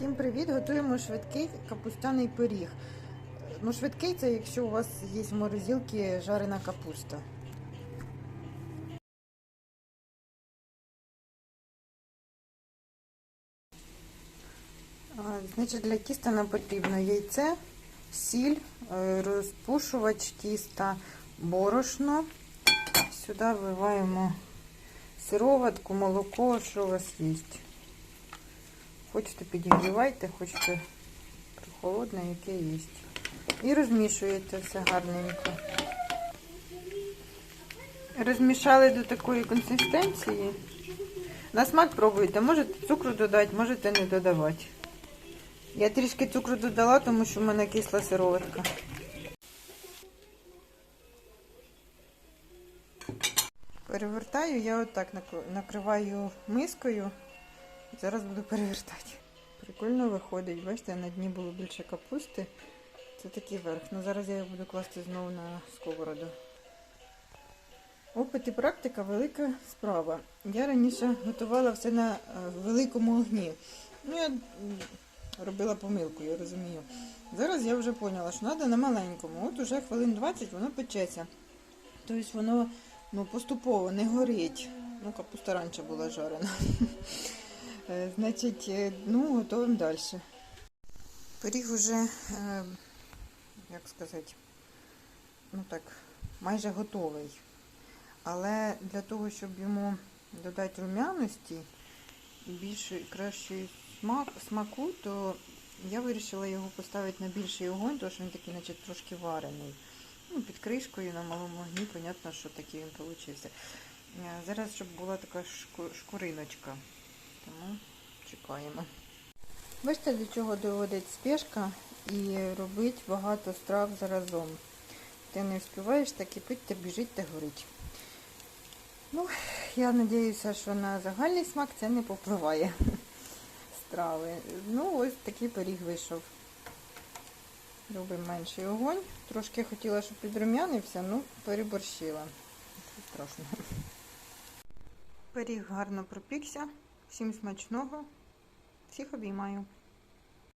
Всім привіт! Готуємо швидкий капустяний пиріг. Ну, швидкий це якщо у вас є в морозилці жарена капуста. Значить, для тіста нам потрібно яйце, сіль, е, розпушувач тіста, борошно. Сюди вливаємо сироватку, молоко, що у вас є. Хочете підігрівайте, хочете холодне, яке є. І розмішуєте все гарненько. Розмішали до такої консистенції. На смак пробуйте, можете цукру додати, можете не додавати. Я трішки цукру додала, тому що в мене кисла сироватка. Перевертаю, я отак накриваю мискою. Зараз буду перевертати. Прикольно виходить, бачите, на дні було більше капусти. Це такий верх. Ну зараз я його буду класти знову на сковороду. Опит і практика велика справа. Я раніше готувала все на великому огні. Ну, я робила помилку, я розумію. Зараз я вже поняла, що треба на маленькому. От уже хвилин 20 воно печеться. Тобто воно ну, поступово не горить. Ну, капуста раніше була жарена. Значить, ну, готуємо далі. Пиріг уже, як сказати, ну так, майже готовий. Але для того, щоб йому додати рум'яності і більше кращий смак, смаку, то я вирішила його поставити на більший огонь, тому що він такий, наче трошки варений. Ну, під кришкою на малому огні, понятно, що такий він вийшов. Зараз, щоб була така шкуриночка. Тому чекаємо. Бачите, до чого доводить спешка і робить багато страв заразом. Ти не встигаєш так і пить, та біжить та горить. Ну, я сподіваюся, що на загальний смак це не попливає страви. Ну, ось такий пиріг вийшов. Робимо менший огонь. Трошки хотіла, щоб підрум'янився, ну, переборщила. Це страшно. Пиріг гарно пропікся. Всім смачного. Всіх обіймаю.